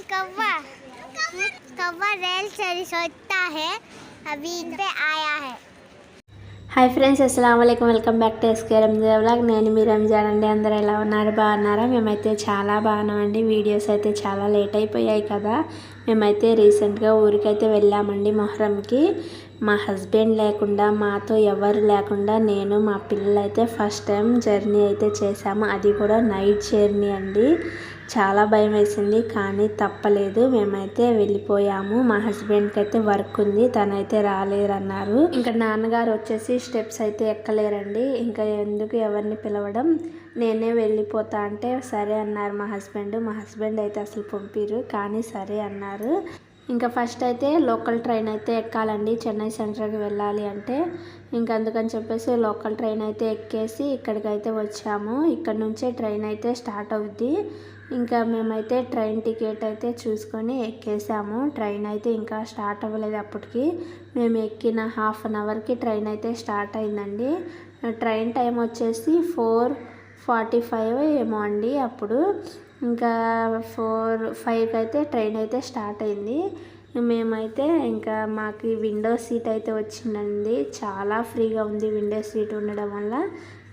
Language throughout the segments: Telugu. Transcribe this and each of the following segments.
कौवा कौवा रेल से सोचता है अभी इन पे आया है హాయ్ ఫ్రెండ్స్ అస్సలం అయికం welcome back to SK Ranja vlog నేను మీ రంజాన్ అండి అందరు ఎలా ఉన్నారు బాగున్నారా మేమైతే చాలా బాగున్నామండి వీడియోస్ అయితే చాలా లేట్ అయిపోయాయి కదా మేమైతే రీసెంట్గా ఊరికైతే వెళ్ళామండి మొహరంకి మా హస్బెండ్ లేకుండా మాతో ఎవరు లేకుండా నేను మా పిల్లలు అయితే ఫస్ట్ టైం జర్నీ అయితే చేశాము అది కూడా నైట్ జర్నీ అండి చాలా భయం వేసింది కానీ తప్పలేదు. మేమైతే వెళ్ళిపోయాము. మా హస్బెండ్కి అయితే వర్క్ ఉంది తనైతే రాలేరన్నారు. ఇంకా నాన్నగారు వచ్చేసి స్టెప్స్ అయితే ఎక్కలేరండి. ఇంకా ఎందుకు ఎవరిని పిలవడం? నేనే వెళ్ళిపోతా అంటే సరే అన్నారు మా హస్బెండ్. మా హస్బెండ్ అయితే అసలు పంపిరు కానీ సరే అన్నారు. ఇంకా ఫస్ట్ అయితే లోకల్ ట్రైన్ అయితే ఎక్కాలండి చెన్నై సెంట్రల్కి వెళ్ళాలి అంటే. ఇంకా అందుకని చెప్పేసి లోకల్ ట్రైన్ అయితే ఎక్కేసి ఇక్కడికైతే వచ్చాము. ఇక్కడ నుంచే ట్రైన్ అయితే స్టార్ట్ అవుద్ది. ఇంకా మేమైతే ట్రైన్ టికెట్ అయితే చూసుకొని ఎక్కేసాము. ట్రైన్ అయితే ఇంకా స్టార్ట్ అవ్వలేదు అప్పటికి. మేము ఎక్కిన హాఫ్ అన్ అవర్కి ట్రైన్ అయితే స్టార్ట్ అయిందండి. ట్రైన్ టైం వచ్చేసి ఫోర్ ఫార్టీ ఫైవ్ ఏమో అండి అప్పుడు. ఇంకా ఫోర్ ఫైవ్కి అయితే ట్రైన్ అయితే స్టార్ట్ అయింది. మేమైతే ఇంకా మాకు విండో సీట్ అయితే వచ్చిందండి. చాలా ఫ్రీగా ఉంది విండో సీట్ ఉండడం వల్ల.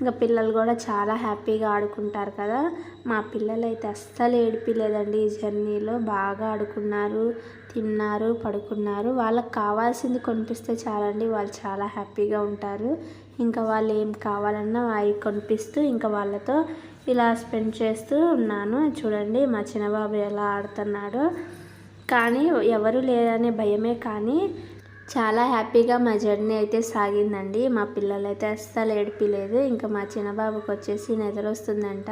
ఇంకా పిల్లలు కూడా చాలా హ్యాపీగా ఆడుకుంటారు కదా. మా పిల్లలు అయితే అస్సలు ఏడిపిలేదండి ఈ జర్నీలో. బాగా ఆడుకున్నారు తిన్నారు పడుకున్నారు. వాళ్ళకి కావాల్సింది కొనిపిస్తే చాలండి. వాళ్ళు చాలా హ్యాపీగా ఉంటారు. ఇంకా వాళ్ళు ఏం కావాలన్నా అవి కొనిపిస్తూ ఇంకా వాళ్ళతో ఇలా స్పెండ్ చేస్తూ ఉన్నాను. చూడండి మా చిన్నబాబు ఎలా ఆడుతున్నాడో. కానీ ఎవరు లేదనే భయమే కానీ చాలా హ్యాపీగా మా జర్నీ అయితే సాగిందండి. మా పిల్లలైతే అస్సలు ఏడిపిలేదు. ఇంకా మా చిన్నబాబుకి వచ్చేసి నిద్ర వస్తుందంట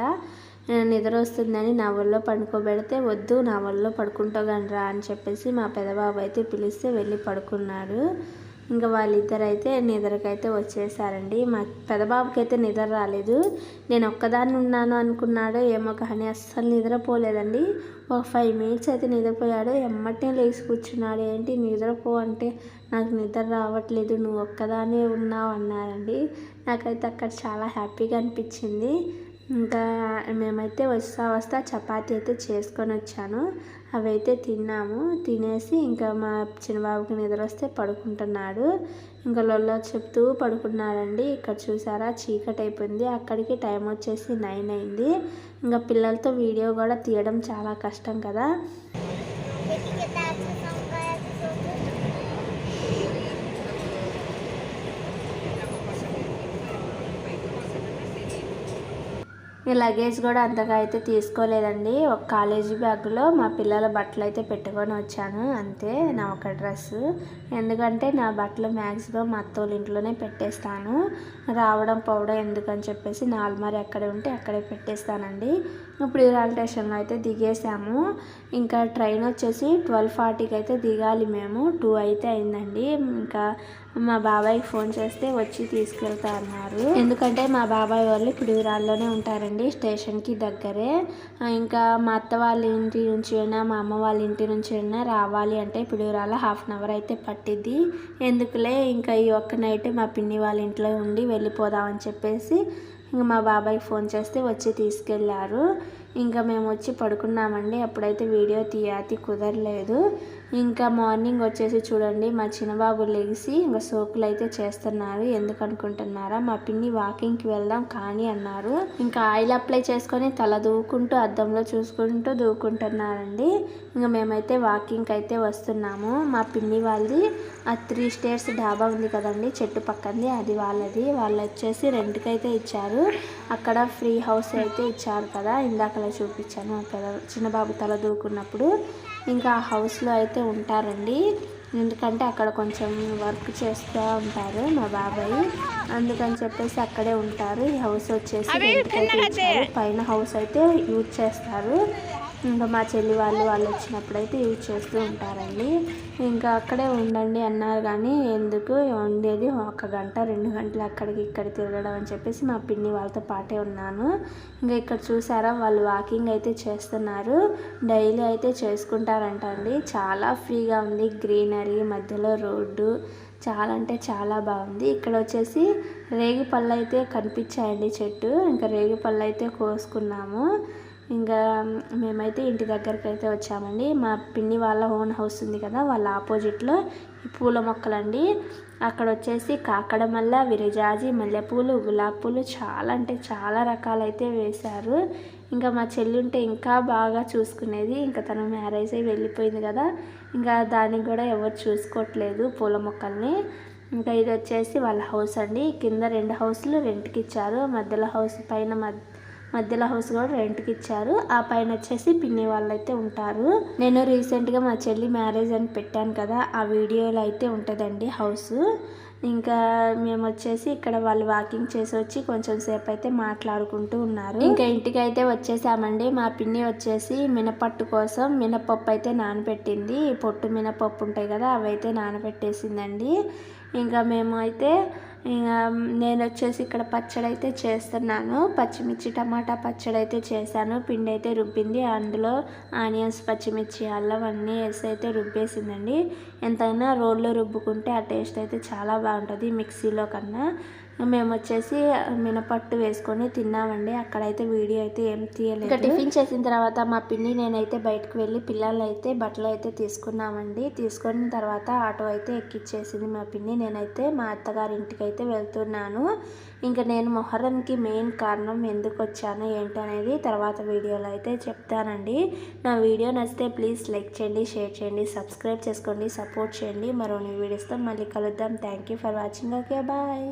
నిద్ర వస్తుందని నా ఒళ్ళో పడుకోబెడితే వద్దు నా ఒళ్ళో పడుకుంటాగనరా అని చెప్పేసి మా పెదబాబు అయితే పిలిస్తే వెళ్ళి పడుకున్నాడు. ఇంకా వాళ్ళిద్దరైతే నిద్రకైతే వచ్చేసారండి. మా పెదబాబుకి అయితే నిద్ర రాలేదు. నేను ఒక్కదాన్ని ఉన్నాను అనుకున్నాడు ఏమో కానీ అస్సలు నిద్రపోలేదండి. ఒక ఫైవ్ మినిట్స్ అయితే నిద్రపోయాడు. ఎమ్మటే లేచి కూర్చున్నాడు. ఏంటి నిద్రపో అంటే నాకు నిద్ర రావట్లేదు. నువ్వు ఒక్కదానే ఉన్నావు అన్నారండి నాకైతే అక్కడ చాలా హ్యాపీగా అనిపించింది. ఇంకా మేమైతే వస్తా వస్తా చపాతి అయితే చేసుకొని వచ్చాను. అవి అయితే తిన్నాము. తినేసి ఇంకా మా చిన్నబాబుకి నిద్ర వస్తే పడుకుంటున్నాడు. ఇంకా లొల్ల చెప్తూ పడుకున్నాడండి. ఇక్కడ చూసారా? చీకటి అయిపోయింది. అక్కడికి టైం వచ్చేసి నైన్ అయింది. ఇంకా పిల్లలతో వీడియో కూడా తీయడం చాలా కష్టం కదా. లగేజ్ కూడా అంతగా అయితే తీసుకోలేదండి. ఒక కాలేజీ బ్యాగ్లో మా పిల్లల బట్టలు అయితే పెట్టుకొని వచ్చాను. అంతే నా ఒక డ్రెస్ ఎందుకంటే నా బట్టలు మ్యాక్సిమం మా అత్తోళ్ళ ఇంట్లోనే పెట్టేస్తాను. రావడం పోవడం ఎందుకని చెప్పేసి నా అల్మారి ఎక్కడే ఉంటే అక్కడే పెట్టేస్తానండి. ఇప్పుడు రైల్ స్టేషన్లో అయితే దిగేసాము. ఇంకా ట్రైన్ వచ్చేసి ట్వెల్వ్ ఫార్టీకి అయితే దిగాలి మేము. టూ అయితే అయిందండి. ఇంకా మా బాబాయ్కి ఫోన్ చేస్తే వచ్చి తీసుకెళ్తా అన్నారు. ఎందుకంటే మా బాబాయ్ వాళ్ళు ఇప్పుడు పిడుగురాల్లోనే ఉంటారండి. స్టేషన్కి దగ్గరే. ఇంకా మా అత్త వాళ్ళ ఇంటి నుంచి అయినా మా అమ్మ వాళ్ళ ఇంటి నుంచి అయినా రావాలి అంటే ఇప్పుడు పిడుగురాల హాఫ్ అన్ అవర్ అయితే పట్టిద్ది. ఎందుకులే ఇంకా ఈ ఒక్క నైట్ మా పిన్ని వాళ్ళ ఇంట్లో ఉండి వెళ్ళిపోదామని చెప్పేసి ఇంకా మా బాబాయ్ ఫోన్ చేస్తే వచ్చి తీసుకెళ్ళారు. ఇంకా మేము వచ్చి పడుకున్నామండి. అప్పుడైతే వీడియో తీయాతి కుదరలేదు. ఇంకా మార్నింగ్ వచ్చేసి చూడండి మా చిన్నబాబు లెగిసి ఇంకా సోకులు అయితే చేస్తున్నారు. ఎందుకు అనుకుంటున్నారా మా పిన్ని వాకింగ్కి వెళ్దాం కానీ అన్నారు. ఇంకా ఆయిల్ అప్లై చేసుకొని తల దూకుంటూ అద్దంలో చూసుకుంటూ దూకుంటున్నారండి. ఇంకా మేమైతే వాకింగ్కి అయితే వస్తున్నాము. మా పిన్ని వాళ్ళది ఆ త్రీ స్టేర్స్ డాబా ఉంది కదండి చెట్టు పక్కనది అది వాళ్ళది. వాళ్ళు వచ్చేసి రెంట్కి అయితే ఇచ్చారు. అక్కడ ఫ్రీ హౌస్ అయితే ఇచ్చారు కదా ఇందాకలా చూపించాను. పెద్ద చిన్నబాబు తల దూకున్నప్పుడు ఇంకా ఆ హౌస్లో అయితే ఉంటారండి. ఎందుకంటే అక్కడ కొంచెం వర్క్ చేస్తూ ఉంటారు మా బాబాయ్. అందుకని చెప్పేసి అక్కడే ఉంటారు. ఈ హౌస్ వచ్చేసి పైన హౌస్ అయితే యూజ్ చేస్తారు. ఇంకా మా చెల్లి వాళ్ళు వాళ్ళు వచ్చినప్పుడు అయితే యూజ్ చేస్తూ ఉంటారండి. ఇంకా అక్కడే ఉండండి అన్నారు కానీ ఎందుకు ఉండేది ఒక గంట రెండు గంటలు అక్కడికి ఇక్కడ తిరగడం అని చెప్పేసి మా పిన్ని వాళ్ళతో పాటే ఉన్నాను. ఇంకా ఇక్కడ చూసారా వాళ్ళు వాకింగ్ అయితే చేస్తున్నారు. డైలీ అయితే చేసుకుంటారంట అండి చాలా ఫ్రీగా ఉంది గ్రీనరీ మధ్యలో రోడ్డు. చాలా అంటే చాలా బాగుంది. ఇక్కడ వచ్చేసి రేగి పళ్ళు అయితే కనిపించాయండి చెట్టు. ఇంకా రేగి పళ్ళు అయితే కోసుకున్నాము. ఇంకా మేమైతే ఇంటి దగ్గరికి అయితే వచ్చామండి. మా పిన్ని వాళ్ళ ఓన్ హౌస్ ఉంది కదా వాళ్ళ ఆపోజిట్లో ఈ పూల మొక్కలండి. అక్కడ వచ్చేసి కాకడమల్ల విరజాజి మల్లెపూలు గులాబీ పూలు చాలా అంటే చాలా రకాలైతే వేశారు. ఇంకా మా చెల్లి ఉంటే ఇంకా బాగా చూసుకునేది. ఇంకా తన మ్యారేజ్ అయి వెళ్ళిపోయింది కదా ఇంకా దానికి కూడా ఎవరు చూసుకోవట్లేదు పూల మొక్కల్ని. ఇంకా ఇది వచ్చేసి వాళ్ళ హౌస్ అండి కింద రెండు హౌస్లు రెంట్కి ఇచ్చారు మధ్యలో హౌస్ పైన మధ్య మధ్యలో హౌస్ కూడా రెంట్కి ఇచ్చారు. ఆ పైన వచ్చేసి పిన్ని వాళ్ళు అయితే ఉంటారు. నేను రీసెంట్గా మా చెల్లి మ్యారేజ్ అని పెట్టాను కదా ఆ వీడియోలో అయితే ఉంటుందండి హౌస్. ఇంకా మేము వచ్చేసి ఇక్కడ వాళ్ళు వాకింగ్ చేసి వచ్చి కొంచెం సేపు అయితే మాట్లాడుకుంటూ ఉన్నారు. ఇంకా ఇంటికి అయితే వచ్చేసామండి. మా పిన్ని వచ్చేసి మినపట్టు కోసం మినపప్పు అయితే నానబెట్టింది. పొట్టు మినపప్పు ఉంటాయి కదా అవైతే నానబెట్టేసిందండి. ఇంకా మేము అయితే నేను వచ్చేసి ఇక్కడ పచ్చడి అయితే చేస్తున్నాను. పచ్చిమిర్చి టమాటా పచ్చడి అయితే చేశాను. పిండి అయితే రుబ్బింది. అందులో ఆనియన్స్ పచ్చిమిర్చి అల్లం అన్నీ వేసి అయితే రుబ్బేసిందండి. ఎంతైనా రోల్లో రుబ్బుకుంటే ఆ టేస్ట్ అయితే చాలా బాగుంటుంది మిక్సీలో కన్నా. మేము వచ్చేసి మినపట్టు వేసుకొని తిన్నామండి. అక్కడైతే వీడియో అయితే ఏం తీయలేదు. ఇంకా టిఫిన్ చేసిన తర్వాత మా పిన్ని నేనైతే బయటకు వెళ్ళి పిల్లలు అయితే బట్టలు అయితే తీసుకున్నామండి. తీసుకున్న తర్వాత ఆటో అయితే ఎక్కిచ్చేసింది మా పిన్ని. నేనైతే మా అత్తగారి ఇంటికి అయితే వెళ్తున్నాను. ఇంకా నేను మొహరంకి మెయిన్ కారణం ఎందుకు వచ్చాను ఏంటి అనేది తర్వాత వీడియోలో అయితే చెప్తానండి. నా వీడియో నచ్చితే ప్లీజ్ లైక్ చేయండి షేర్ చేయండి సబ్స్క్రైబ్ చేసుకోండి సపోర్ట్ చేయండి. మరో వీడియోస్తో మళ్ళీ కలుద్దాం. Thank you for watching. Okay bye.